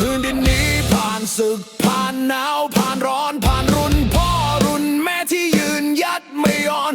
พื้นดินนี้ผ่านศึก ผ่านหนาว ผ่านร้อน ผ่านรุ่นพ่อรุ่นแม่ที่ยืนยัดไม่ยอม